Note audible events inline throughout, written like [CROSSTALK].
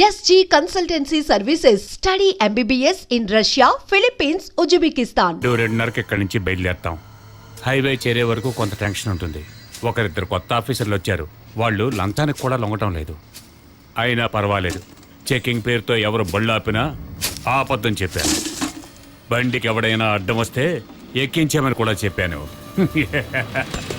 SG consultancy services study MBBS in Russia Philippines Uzbekistan రెండున్నరకి ఇక్కడి నుంచి బయలుదేరుతాం. Highway చేరే వరకు కొంత టెన్షన్ ఉంటుంది. ఒకరిద్దరు కొత్త ఆఫీసర్లు వచ్చారు. వాళ్ళు లంచానికి కూడా లొంగటం లేదు. అయినా పర్వాలేదు. చెకింగ్ పేరుతో ఎవరు బళ్ళు ఆపినా ఆపద్దని చెప్పాను. బండికి ఎవడైనా అడ్డం వస్తే ఎక్కించామని కూడా చెప్పాను. [LAUGHS]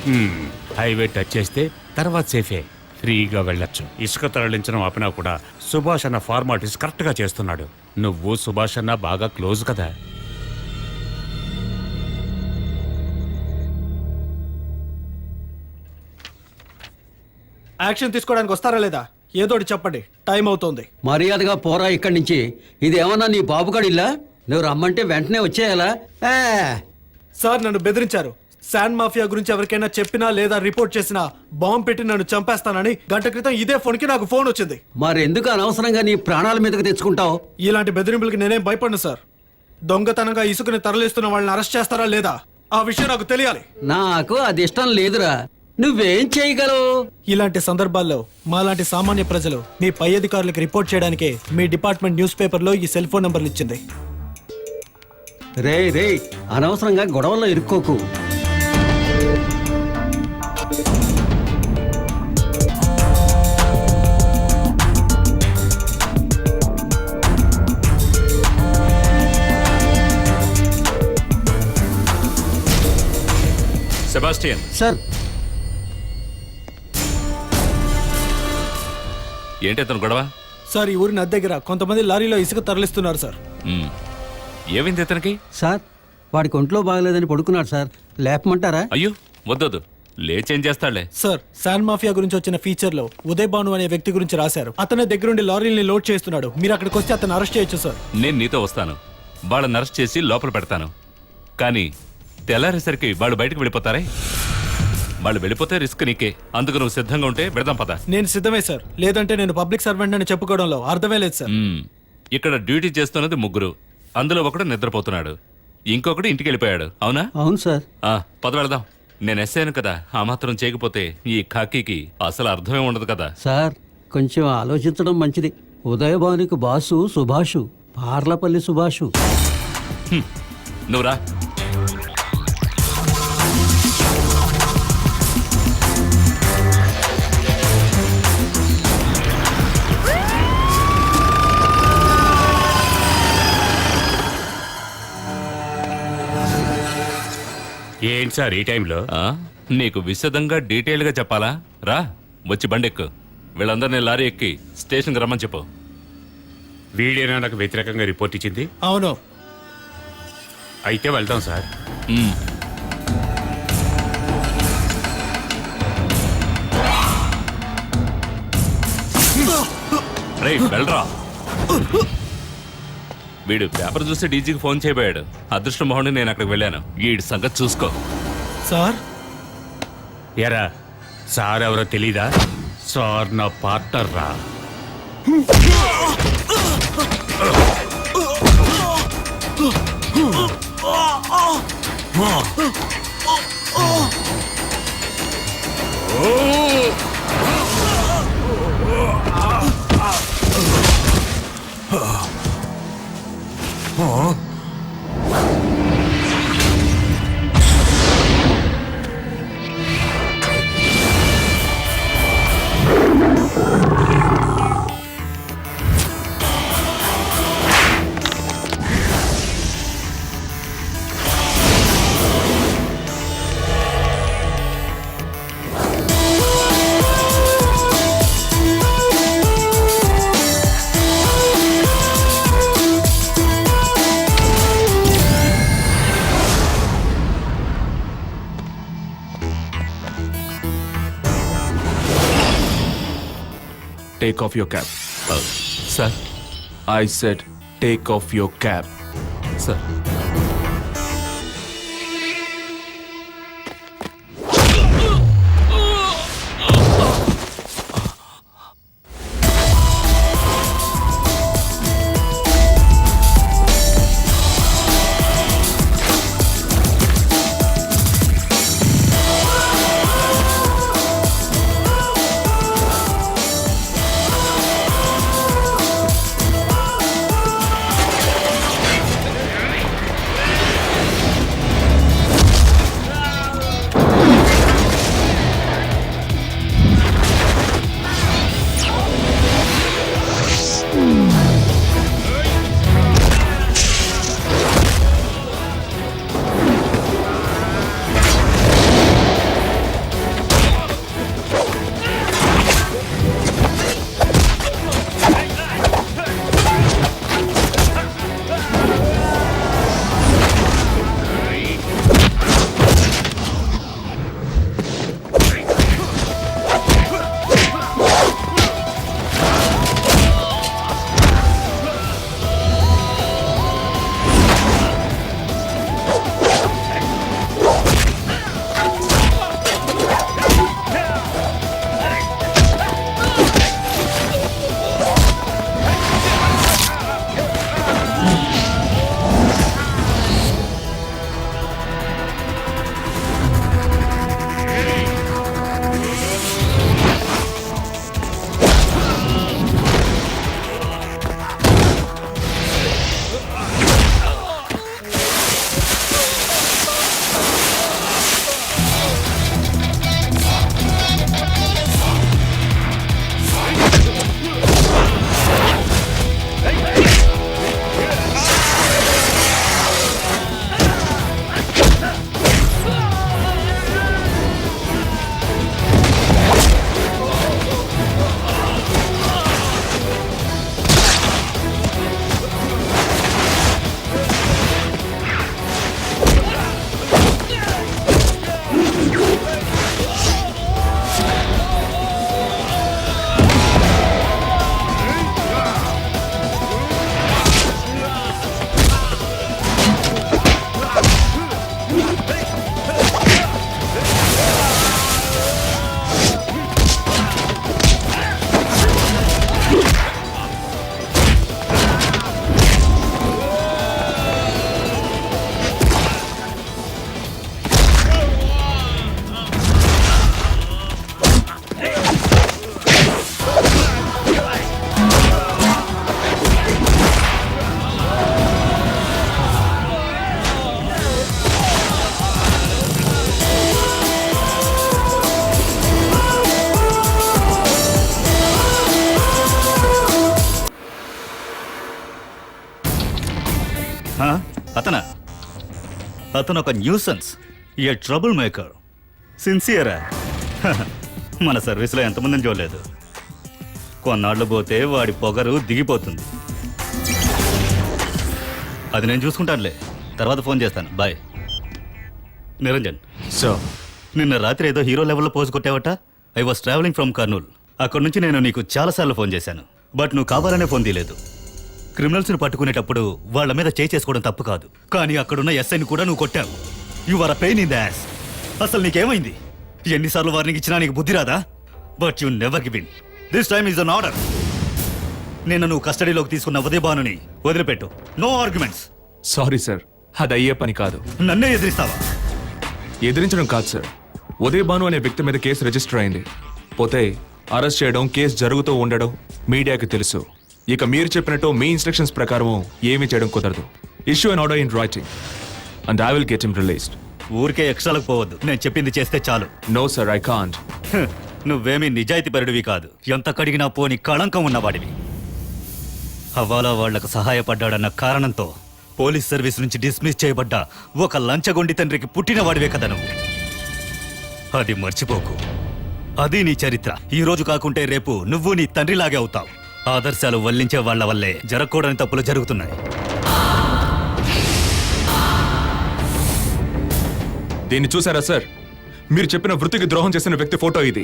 హ్మ్, హైవే టచ్ చేస్తే తర్వాత సేఫే ఫ్రీగా వెళ్ళొచ్చు. ఇసుక తరలించడం ఆపినా కూడా సుభాష్ అన్న ఫార్మాలిటీస్ కరెక్ట్గా చేస్తున్నాడు. నువ్వు సుభాష్ అన్న బాగా క్లోజ్ కదా. యాక్షన్ తీసుకోవడానికి వస్తారా లేదా? ఏదోటి చెప్పండి. టైం అవుతోంది. మర్యాదగా పోరా ఇక్కడి నుంచి. ఇది ఏమన్నా నీ బాబుగాడిల్లా నువ్వు రమ్మంటే వెంటనే వచ్చేయాలా? ఏ, సార్ నన్ను బెదిరించారు. శాండ్ మాఫియా గురించి ఎవరికైనా చెప్పినా లేదా రిపోర్ట్ చేసినా బాంబు పెట్టి నన్ను చంపేస్తానని గంట క్రితం ఇదే ఫోన్కి నాకు ఫోన్ వచ్చింది. మరెందుకు అనవసరంగా నీ ప్రాణాల మీదకి తెచ్చుకుంటావు? ఇలాంటి బెదిరింపులకి నేనేం భయపడను సార్. దొంగతనంగా ఇసుకని తరలిస్తున్న వాళ్ళని అరెస్ట్ చేస్తారా లేదా? ఆ విషయం నాకు తెలియాలి. నాకు అది ఇష్టం లేదురా. నువ్వేం చేయగలవు? ఇలాంటి సందర్భాల్లో మాలాంటి సామాన్య ప్రజలు మీ పై అధికారులకు రిపోర్ట్ చేయడానికే మీ డిపార్ట్మెంట్ న్యూస్ పేపర్లో ఈ సెల్ ఫోన్ నంబర్లు ఇచ్చింది. రే రే అనవసరంగా గొడవల్లో ఇరుక్కోకు. సెబాస్టియన్. సార్. ఏంటి అతను గొడవ? సార్ ఈ ఊరి నది దగ్గర కొంతమంది లారీలో ఇసుక తరలిస్తున్నారు సార్. మ్మ్. ఏమైంది అతనికి సార్ వాడికి ఒంట్లో బాగలేదని పడుకున్నాడు సార్. లేపమంటారా? అయ్యో వద్దొద్దు. లేచేం చేస్తాడులే? సార్ శాండ్ మాఫియా గురించి వచ్చిన ఫీచర్లో ఉదయ్ భాను అనే వ్యక్తి గురించి రాశారు. అతనే దగ్గరుండి లారీల్ని లోడ్ చేస్తున్నాడు. మీరు అక్కడికి వస్తే అతను అరెస్ట్ చేయొచ్చు సార్. నేను నీతో వస్తాను. వాళ్ళని అరెస్ట్ చేసి లోపల పెడతాను. కానీ తెల్లారేసరికి వాళ్ళు బయటకు వెళ్ళిపోతారే? వాళ్ళు వెళ్ళిపోతే రిస్క్ నీకే. అందుకు నువ్వు సిద్ధంగా ఉంటే పెడదాం పద. నేను సిద్ధమే సార్. లేదంటే నేను పబ్లిక్ సర్వెంట్ అని చెప్పుకోవడంలో అర్థమే లేదు సార్. మ్మ్. ఇక్కడ డ్యూటీ చేస్తున్నది ముగ్గురు. అందులో ఒకడు నిద్రపోతున్నాడు. ఇంకొకడు ఇంటికి వెళ్ళిపోయాడు అవునా? అవును సార్. ఆ, పద వెళదాం. నేను ఎస్ఐను కదా. ఆ మాత్రం చేయకపోతే ఈ ఖాకీకి అసలు అర్థమే ఉండదు కదా. సార్ కొంచెం ఆలోచించడం మంచిది. ఉదయభానుకి బాసు సుభాషు పార్లపల్లి సుభాషు. నువ్వు ఏంటి సార్ ఈ టైంలో? ఆ? నీకు విశదంగా డీటెయిల్గా చెప్పాలా? రా వచ్చి బండెక్కు. వీళ్ళందరినీ లారీ ఎక్కి స్టేషన్కి రమ్మని చెప్పు. వీడేనా నాకు వ్యతిరేకంగా రిపోర్ట్ ఇచ్చింది? అవును. అయితే వెళ్తాం సార్. రేయ్, వెళ్ళరా. వీడు పేపర్ చూసి డీజీకి ఫోన్ చేయబోయాడు. అదృష్టం బాగుండి నేను అక్కడికి వెళ్ళాను. వీడి సంగతి చూసుకో. సార్? ఎరా సార్ ఎవరో తెలీదా? సార్ నా పార్ట్నర్ రా. 啊 Take off your cap. Uh, sir? I said, take off your cap. Sir. అతను ఒక న్యూసెన్స్. A trouble maker. సిన్సియరా. [LAUGHS] మన సర్వీస్లో ఎంతమందిని చూడలేదు. కొన్నాళ్ళు పోతే వాడి పొగరు దిగిపోతుంది. అది నేను చూసుకుంటానులే. తర్వాత ఫోన్ చేస్తాను. బాయ్. నిరంజన్. Sir, నిన్న రాత్రి ఏదో హీరో లెవెల్లో pose కొట్టావట? I was travelling from Kurnool. అక్కడ నుంచి నేను నీకు చాలాసార్లు ఫోన్ చేశాను. బట్ నువ్వు కావాలనే ఫోన్ తీయలేదు. క్రిమినల్స్ని పట్టుకునేటప్పుడు వాళ్ళ మీద చేయి చేసుకోవడం తప్పు కాదు. కానీ అక్కడున్న ఎస్ఐని కూడా నువ్వు కొట్టావు. You are a pain in Das అసలు నీకేమైంది? ఎన్నిసార్లు వార్నింగ్ ఇచ్చినా నీకు బుద్ధి రాదా? But you never give in this time is an order నిన్న నువ్వు కస్టడీలోకి తీసుకున్న ఉదయభానుని వదిలిపెట్టు. నో ఆర్గ్యుమెంట్స్ సారీ సార్ అది అయ్యే పని కాదు. నన్నే ఎదిరిస్తావా? ఎదిరించడం కాదు సార్ ఉదయ్ భాను అనే వ్యక్తి మీద కేసు రిజిస్టర్ అయింది. పోతే అరెస్ట్ చేయడం కేసు జరుగుతూ ఉండడం మీడియాకి తెలుసు. ఇక మీరు చెప్పినట్టు మీ ఇన్స్ట్రక్షన్స్ ప్రకారం ఏమీ చేయడం కుదరదు. Issue an order in writing and I will get him released ఊరికే ఎక్స్ట్రాలకు పోవద్దు. నేను చెప్పింది చేస్తే చాలు. నో సార్ ఐ కాంట్ నువ్వేమీ నిజాయితీ పరుడివి కాదు. ఎంత కడిగినా పోని కళంకం ఉన్నవాడివి. హవాలా వాళ్ళకు సహాయపడ్డాడన్న కారణంతో పోలీస్ సర్వీస్ నుంచి డిస్మిస్ చేయబడ్డ ఒక లంచగొండి తండ్రికి పుట్టిన వాడివే కదా నువ్వు. అది మర్చిపోకు. అది నీ చరిత్ర. ఈ రోజు కాకుంటే రేపు నువ్వు నీ తండ్రిలాగే అవుతావు. ఆదర్శాలు వల్లించే వాళ్ళ వల్లే జరగకూడని తప్పులు జరుగుతున్నాయి. దీన్ని చూసారా సార్? మీరు చెప్పిన వృత్తికి ద్రోహం చేసిన వ్యక్తి ఫోటో ఇది.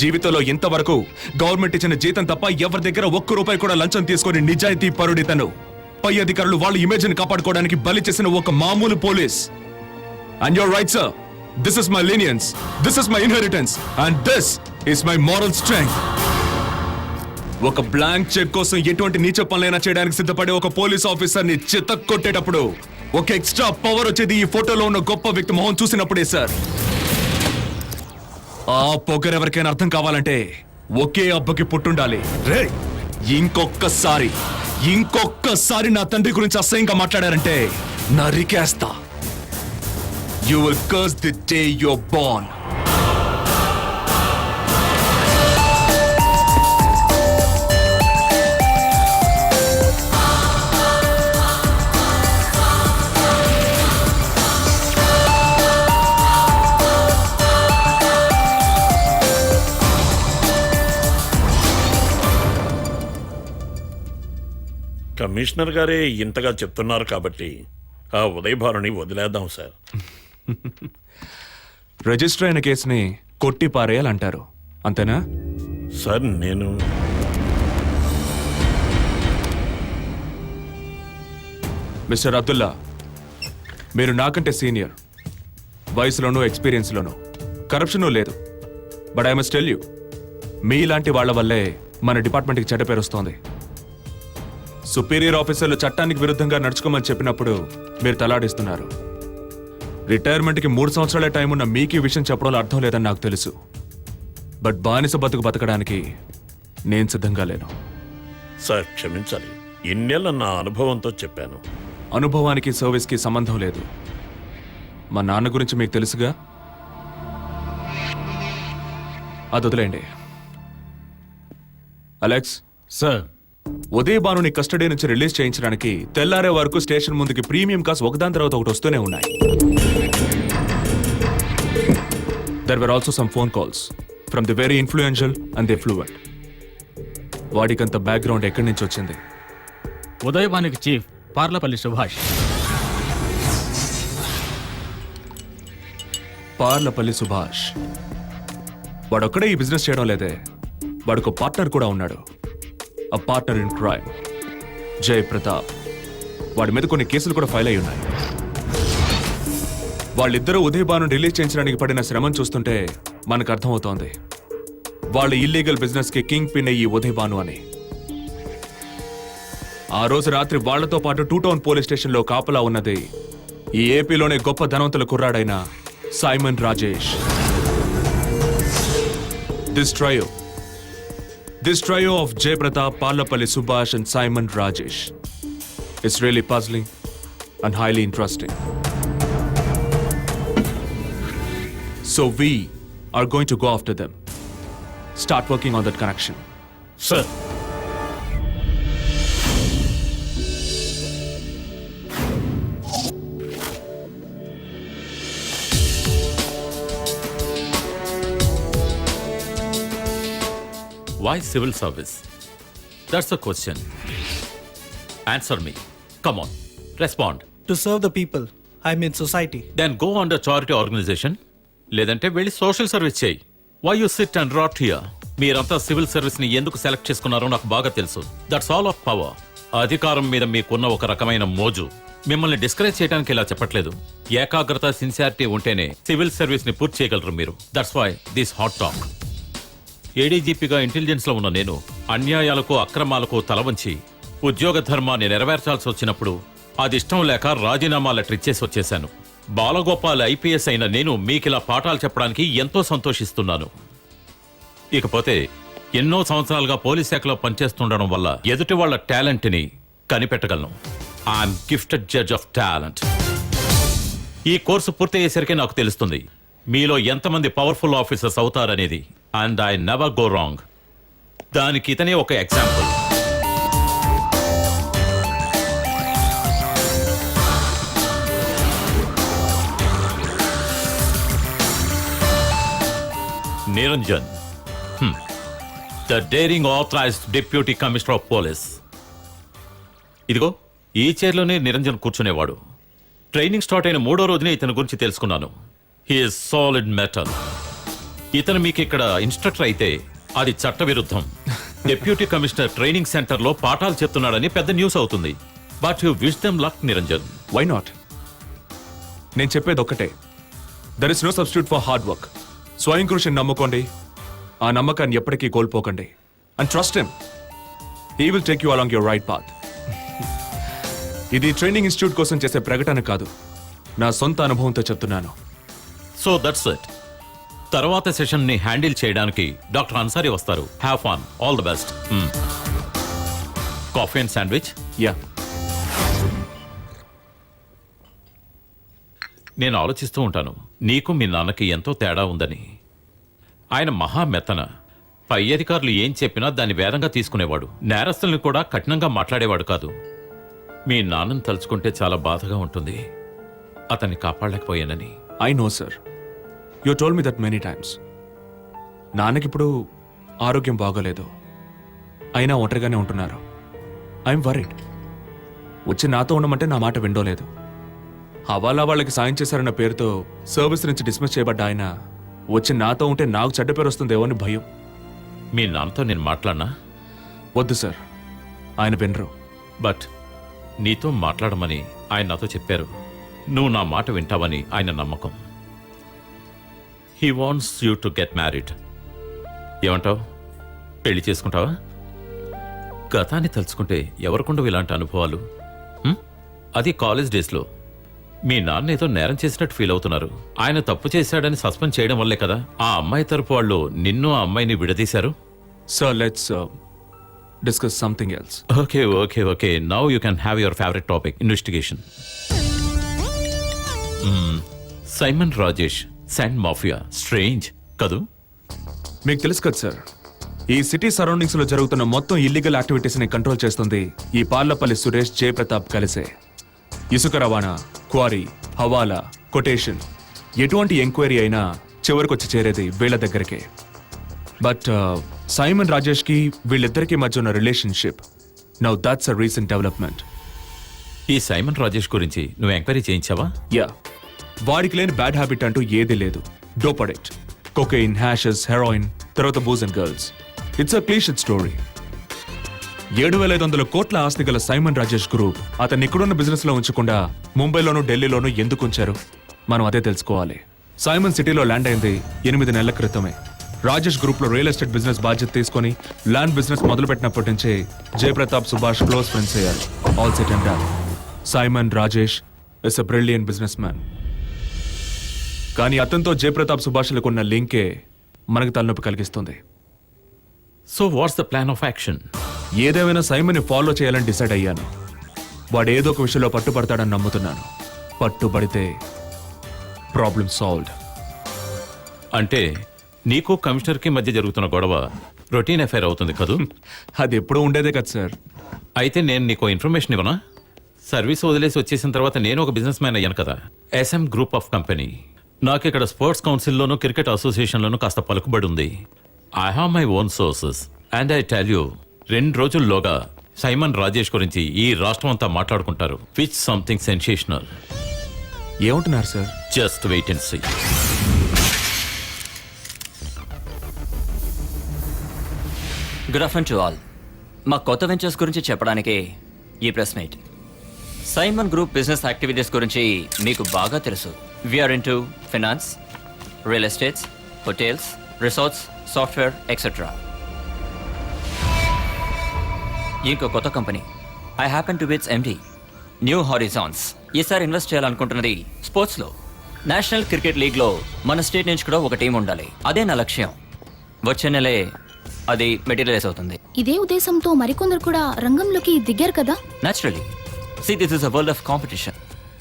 జీవితంలో ఇంతవరకు గవర్నమెంట్ ఇచ్చిన జీతం తప్ప ఎవరి దగ్గర ఒక్క రూపాయి కూడా లంచం తీసుకొని నిజాయితీ పరుడి తను. పై అధికారులు వాళ్ళ ఇమేజ్ని కాపాడుకోవడానికి బలి చేసిన ఒక మామూలు police. And your right sir this is my leniency this is my inheritance and this is my moral strength ఒక బ్లాంక్ చెక్ కోసం ఎటువంటి నీచ పనులైనా చేయడానికి సిద్ధపడే ఒక పోలీస్ ఆఫీసర్ని చిత్త కొట్టేటప్పుడు ఒక ఎక్స్ట్రా పవర్ వచ్చేది ఈ ఫోటోలో ఉన్న గొప్ప వ్యక్తి మొహం చూసినప్పుడే సార్ ఆ పొగరు ఎవరికైనా అర్థం కావాలంటే ఒకే అబ్బకి పుట్టుండాలి. రే ఇంకొక్కసారి ఇంకొక్కసారి నా తండ్రి గురించి అసహ్యంగా మాట్లాడారంటే నరికేస్తా. You will curse the day you're born commissioner గారే ఇంతగా చెప్తున్నారు కాబట్టి ఆ ఉదయభానుని వదిలేద్దాం సార్. [LAUGHS] రిజిస్టర్ అయిన కేసుని కొట్టి పారేయాలంటారు. అంతేనా? సార్ నేను మిస్టర్ అబ్దుల్లా మీరు నాకంటే సీనియర్. వయసులోనూ ఎక్స్పీరియన్స్లోనూ. కరప్షన్ లేదు. But I must tell you మీలాంటి వాళ్ళ వల్లే మన డిపార్ట్మెంట్కి చెడ్డ పేరు వస్తోంది. సుపీరియర్ ఆఫీసర్లు చట్టానికి విరుద్ధంగా నడుచుకోమని చెప్పినప్పుడు మీరు తలాడిస్తున్నారు. రిటైర్మెంట్కి మూడు సంవత్సరాల టైం ఉన్న మీకు ఈ విషయం చెప్పడంలో అర్థం లేదని నాకు తెలుసు. బట్ బానిస బతుకు బతకడానికి నేను సిద్ధంగా లేను. సార్ క్షమించాలి. ఇన్నేళ్ళ నా అనుభవంతో చెప్పాను. అనుభవానికి సర్వీస్కి సంబంధం లేదు. మా నాన్న గురించి మీకు తెలుసుగా? అది వదిలేండి అలెక్స్? సార్ ఉదయ్ భానుని కస్టడీ నుంచి రిలీజ్ చేయించడానికి తెల్లారే వరకు స్టేషన్ ముందుకి ప్రీమియం కాస్ ఒకదాని తర్వాత ఒకటి వస్తూనే ఉన్నాయి. There were also some phone calls from the very influential and the affluent వాడికంత background ఎక్కడి నుంచి వచ్చింది? ఉదయవానికి చీఫ్ పార్లపల్లి సుభాష్. పార్లపల్లి సుభాష్. వాడొక్కడే ఈ బిజినెస్ చేయడం లేదే. వాడికి పార్ట్నర్ కూడా ఉన్నాడు. A partner in crime Jaya Pratap వాడి మీద కొన్ని కేసులు కూడా ఫైల్ అయి ఉన్నాయి వాళ్ళిద్దరూ ఉదయ్ రిలీజ్ చేయించడానికి పడిన శ్రమను చూస్తుంటే మనకు అర్థమవుతోంది. వాళ్ళ ఇల్లీగల్ బిజినెస్కి కింగ్ పిన్ ఈ ఉదయబాను అని. ఆ రోజు రాత్రి వాళ్ళతో పాటు టూ టౌన్ పోలీస్ స్టేషన్లో కాపలా ఉన్నది ఈ ఏపీలోనే గొప్ప ధనవంతుల కుర్రాడైన Simon Rajesh this trio This trio of Jay Pratap, Palapalli Subhash, and Simon Rajesh is really puzzling and highly interesting. So we are going to go after them. Start working on that connection. Sir. Civil service? That's the question. Answer me. Come on. Respond. To serve the people I mean society Then go under charity organization. లేదంటే వెళ్ళి social service చేయి why you sit and rot here మీరంతా civil సర్వీస్ని ఎందుకు select చేసుకున్నారో నాకు బాగా తెలుసు దట్స్ ఆల్ ఆఫ్ పవర్ అధికారం మీద మీకున్న ఒక రకమైన మోజు మిమ్మల్ని డిస్కరేజ్ చేయడానికి ఇలా చెప్పట్లేదు ఏకాగ్రత సిన్సియారిటీ ఉంటేనే సివిల్ సర్వీస్ని పూర్తి చేయగలరు మీరు that's why this hot talk ఏడీజీపీగా ఇంటెలిజెన్స్లో ఉన్న నేను అన్యాయాలకు అక్రమాలకు తలవంచి ఉద్యోగ ధర్మాన్ని నెరవేర్చాల్సి వచ్చినప్పుడు అది ఇష్టం లేక రాజీనామా లెటర్ ఇచ్చేసి వచ్చేశాను. బాలగోపాల్ ఐపీఎస్ అయిన నేను మీకిలా పాఠాలు చెప్పడానికి ఎంతో సంతోషిస్తున్నాను. ఇకపోతే ఎన్నో సంవత్సరాలుగా పోలీస్ శాఖలో పనిచేస్తుండడం వల్ల ఎదుటి వాళ్ళ టాలెంట్ని కనిపెట్టగలను. I'm gifted judge of talent. ఈ కోర్సు పూర్తయ్యేసరికి నాకు తెలుస్తుంది. మీలో ఎంతమంది powerful officers అవుతారనేది and I never go wrong దానికి ఇతనే ఒక example Niranjan. The daring authorised deputy commissioner of police ఇదిగో ఈ చైర్లోనే నిరంజన్ కూర్చునేవాడు. ట్రైనింగ్ స్టార్ట్ అయిన మూడో రోజునే ఇతని గురించి తెలుసుకున్నాను. హీఈస్ సాలిడ్ మెటల్ ఇతను మీకు ఇక్కడ ఇన్స్ట్రక్టర్ అయితే అది చట్టవిరుద్ధం. డెప్యూటీ కమిషనర్ ట్రైనింగ్ సెంటర్లో పాఠాలు చెప్తున్నాడని పెద్ద న్యూస్ అవుతుంది. But you wish them luck Niranjan why not నేను చెప్పేది ఒక్కటే. There is no substitute for hard work స్వయం కృషిని నమ్ముకోండి. ఆ నమ్మకాన్ని ఎప్పటికీ కోల్పోకండి. And trust him he will take you along your right path ఇది ట్రైనింగ్ ఇన్స్టిట్యూట్ కోసం చేసే ప్రకటన కాదు. నా సొంత అనుభవంతో చెప్తున్నాను. సో దట్స్ ఇట్ తర్వాత సెషన్ని హ్యాండిల్ చేయడానికి డాక్టర్ అన్సారీ వస్తారు. Have fun all the best coffee and sandwich yeah నేను ఆలోచిస్తూ ఉంటాను. నీకు మీ నాన్నకి ఎంతో తేడా ఉందని. ఆయన మహా మెత్తన. పై అధికారులు ఏం చెప్పినా దాన్ని వేదంగా తీసుకునేవాడు. నేరస్తుల్ని కూడా కఠినంగా మాట్లాడేవాడు కాదు. మీ నాన్నను తలుచుకుంటే చాలా బాధగా ఉంటుంది. అతన్ని కాపాడలేకపోయానని. I know sir you told me that many times నాన్నకిప్పుడు ఆరోగ్యం బాగోలేదు. అయినా ఒంటరిగానే ఉంటున్నారు. ఐఎమ్ వరీడ్ వచ్చి నాతో ఉండమంటే నా మాట విండోలేదు. హవాలా వాళ్ళకి సాయం చేశారన్న పేరుతో సర్వీస్ నుంచి డిస్మిస్ చేయబడ్డ ఆయన వచ్చి నాతో ఉంటే నాకు చెడ్డ పేరు వస్తుందేమో అని భయం. మీ నాన్నతో నేను మాట్లాడినా? వద్దు సార్. ఆయన వినరు. బట్ నీతో మాట్లాడమని ఆయన నాతో చెప్పారు. నువ్వు నా మాట వింటావని ఆయన నమ్మకం. He wants you to get married ఏమంటావు? పెళ్ళి చేసుకుంటావా? గతాన్ని తలుచుకుంటే ఎవరికుండవు ఇలాంటి అనుభవాలు? హ్మ్? అది కాలేజ్ డేస్లో. మీ నాన్న ఏదో నేరం చేసినట్టు ఫీల్ అవుతున్నారు. ఆయన తప్పు చేశాడని సస్పెండ్ చేయడం వల్లే కదా ఆ అమ్మాయి తరపు వాళ్ళు నిన్ను ఆ అమ్మాయిని విడదీశారు? Sir let's discuss something else okay okay okay. Now you can have your favourite topic investigation Simon Rajesh sand mafia strange కదూ మీకు తెలుసు కదా సార్ ఈ సిటీ సరౌండింగ్స్లో జరుగుతున్న మొత్తం ఇల్లీగల్ యాక్టివిటీస్ని కంట్రోల్ చేస్తుంది ఈ పార్లపల్లి సురేష్ జయప్రతాప్ కలిసే. ఇసుక రవాణా క్వారీ హవాలా కొటేషన్. ఎటువంటి ఎంక్వైరీ అయినా చివరికి వచ్చి చేరేది వీళ్ళ దగ్గరకే. బట్ సైమన్ రాజేష్కి వీళ్ళిద్దరికి మధ్య ఉన్న relationship now that's a recent development ఈ సైమన్ రాజేష్ గురించి నువ్వు ఎంక్వైరీ చేయించావా? యా వాడికి లేని బ్యాడ్ హ్యాబిట్ అంటూ ఏదీ లేదు. డోపడెట్ కొకెయిన్ హ్యాషెస్ హెరాయిన్ తర్వాత booze and girls it's a clichéd story ఏడు వేల ఐదు వందల కోట్ల ఆస్తి గల సైమన్ రాజేష్ గ్రూప్ అతన్ని ఇక్కడున్న బిజినెస్లో ఉంచకుండా ముంబైలోను ఢిల్లీలోను ఎందుకు ఉంచారు? మనం అదే తెలుసుకోవాలి. సైమన్ సిటీలో ల్యాండ్ అయింది ఎనిమిది నెలల క్రితమే. రాజేష్ గ్రూప్లో రియల్ ఎస్టేట్ బిజినెస్ బాధ్యత తీసుకొని ల్యాండ్ బిజినెస్ మొదలుపెట్టినప్పటి నుంచే జయప్రతాప్ సుభాష్ క్లోజ్ ఫ్రెండ్స్ అయ్యారు. All set and Simon Rajesh is a brilliant business man కానీ అతనితో జయప్రతాప్ సుభాష్లకు ఉన్న లింకే మనకు తలనొప్పి కలిగిస్తుంది. So what's the plan of action ఏదేమైనా సైమన్ని ఫాలో చేయాలని డిసైడ్ అయ్యాను. వాడు ఏదో ఒక విషయంలో పట్టుపడతాడని నమ్ముతున్నాను. పట్టుబడితే ప్రాబ్లం సాల్వ్డ్. అంటే నీకు కమిషనర్కి మధ్య జరుగుతున్న గొడవ రొటీన్ అఫైర్ అవుతుంది కదూ? [LAUGHS] అది ఎప్పుడూ ఉండేదే కదా సార్. అయితే నేను నీకు ఇన్ఫర్మేషన్ ఇవ్వనా? సర్వీస్ వదిలేసి వచ్చేసిన తర్వాత నేను ఒక బిజినెస్ మ్యాన్ అయ్యాను కదా. ఎస్ఎం గ్రూప్ ఆఫ్ కంపెనీ నాకు ఇక్కడ స్పోర్ట్స్ కౌన్సిల్లోను క్రికెట్ అసోసియేషన్లోను కాస్త పలుకుబడి ఉంది I have my own sources and I tell you రెండు రోజుల్లోగా సైమన్ రాజేష్ గురించి ఈ రాష్ట్రం అంతా మాట్లాడుకుంటారు. విచ్ సంథింగ్ సెన్సేషనల్ ఏమంటున్నారు sir just wait and see good afternoon to all మా కొత్త వెంచర్స్ గురించి చెప్పడానికి ఈ press meet Simon group business activities గురించి మీకు బాగా తెలుసు. We're into finance real estates hotels resorts software etcetera ఇంకో కొత్త company. I happen to be its MD new horizons ఈసారి ఇన్వెస్ట్ చేయాలనుకుంటున్నది స్పోర్ట్స్లో. నేషనల్ క్రికెట్ లీగ్లో మన స్టేట్ నుంచి కూడా ఒక టీం ఉండాలి. అదే నా లక్ష్యం. వచ్చే నెలే అది మెటీరియలైజ్ అవుతుంది. ఇదే ఉద్దేశంతో మరికొందరు కూడా రంగంలోకి దిగారు కదా? Naturally see this is a world of competition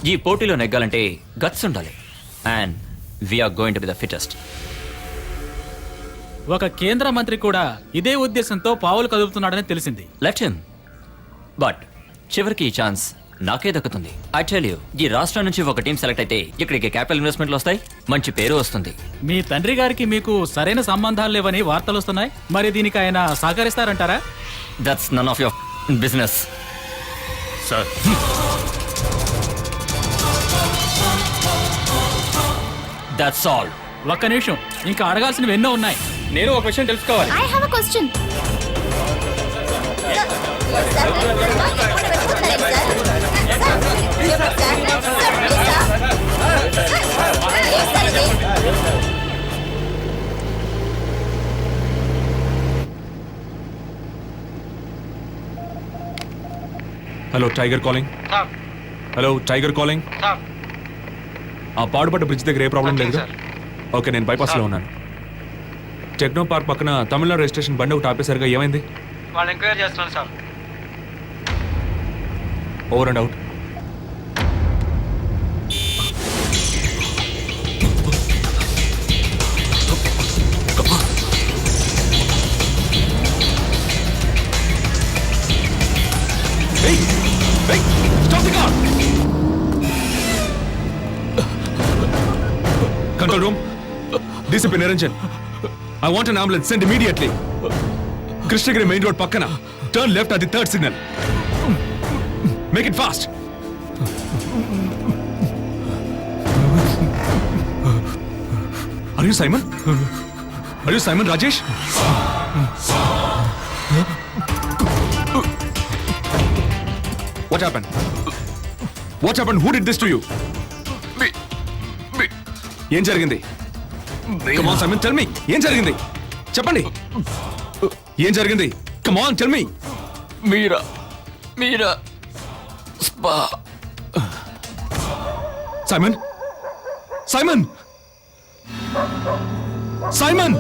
ఈ పోటీలో నెగ్గాలంటే గట్స్ ఉండాలి. And we're going to be the fittest ఒక కేంద్ర మంత్రి కూడా ఇదే ఉద్దేశంతో పావులు కదుపుతున్నాడని తెలిసింది. లెట్ హిమ్ బట్ చివరికి ఈ ఛాన్స్ నాకే దక్కుతుంది. ఐ టెల్ యూ ఈ రాష్ట్రం నుంచి ఒక టీం సెలెక్ట్ అయితే ఇక్కడికి క్యాపిటల్ ఇన్వెస్ట్మెంట్లు వస్తాయి. మంచి పేరు వస్తుంది. మీ తండ్రి గారికి మీకు సరైన సంబంధాలు లేవని వార్తలు వస్తున్నాయి. మరి దీనికి ఆయన సహకరిస్తారంటారా? That's none of your business sir that's all ఒక్క నిమిషం. ఇంకా అడగాల్సినవి ఎన్నో ఉన్నాయి. నేను ఒక విషయం తెలుసుకోవాలి. I have a question hello tiger calling hello tiger calling ఆ పాడుపడ్డ బ్రిడ్జ్ దగ్గర ఏ ప్రాబ్లం లేదు ఓకే నేను బైపాస్లో ఉన్నాను. టెక్నో పార్క్ పక్కన తమిళనాడు రిజిస్ట్రేషన్ బండి ఒకటి ఆపేసరిగా ఏమైంది? వాళ్ళు ఎంక్వైరీ చేస్తున్నారు sir over and out control room. DCP Niranjan. I want an ambulance sent immediately. Krishnagiri main road pakkana. Turn left at the third signal. Make it fast. Are you Simon? Are you Simon Rajesh? What happened? What happened? Who did this to you? ఏం జరిగింది? కమాన్ Samin తెల్మి ఏం జరిగింది? చెప్పండి. ఏం జరిగింది? Come on tell me Meera Meera spa. Simon Simon Simon